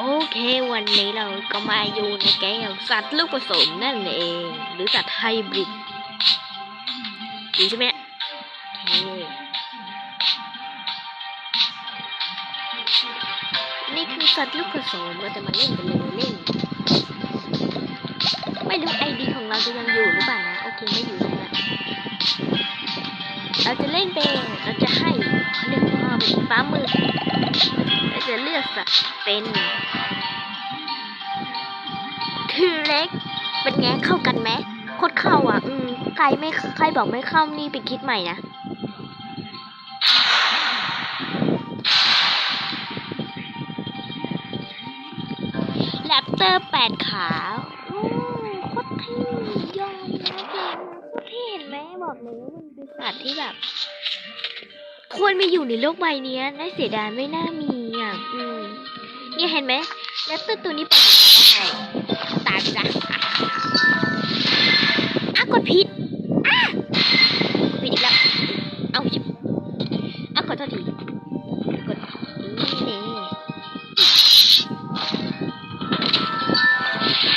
โอเควันนี้เราก็มาอยู่ในแก๊งสัตว์ลูกผสมนั่นเอง หรือสัตว์ไฮบริดดีใช่ไหมนี่ยโอเคนี่คือสัตว์ลูกผสมเราจะมาเล่นกันเลยเล่น ไม่รู้ไอดีของเราจะยังอยู่หรือเปล่านะ โอเคไม่อยู่แล้วเราจะเล่นเป็นเราจะให้เขาเรียกว่าเป็นฟ้ามืด จะเลือกสัตว์เป็นคือเล็ก เป็นไงเข้ากันไหมโคตรเข้าอะ อืมใครไม่ใครบอกไม่เข้านี่ไปคิดใหม่นะแรปเตอร์แปดขาโอ้โคตรเท่ยอมนะเกมโคตรเท่เห็นไหมบอกเลยว่ามันเป็นสัตว์ที่แบบ ควรมีอยู่ในโลกใบนี้น่าเสียดายไม่น่ามีอะ อืมนี่เห็นไหมแรปเตอร์ตัวนี้เปล่อยได้ตายไปจ้ะอะกดผิดอะผิดอีกแล้วเอาชิบอะขอโทษทีกดนี่นี่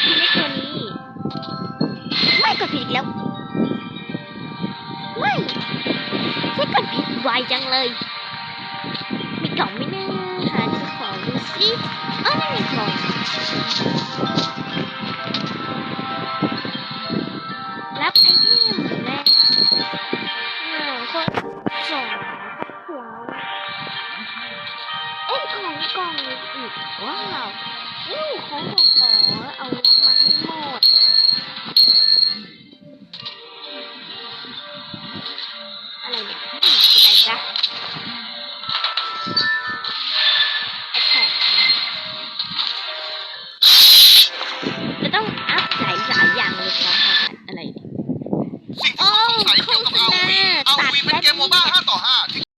พี่เล็กตัวนี้ไม่กดผิดอีกแล้วไม่ใช่กดผิดไวจังเลย รับไอเทมแม่หนึ่งคนสองหัวเอ้ยของกล่องอีกว้าวอู้ของขอขอเอารับมาให้หมดอะไรเนี่ยอืมไปจ้ะ เกี่ยวกับเอาวีเอาวีเป็นเกมโมบ้า5ต่อ5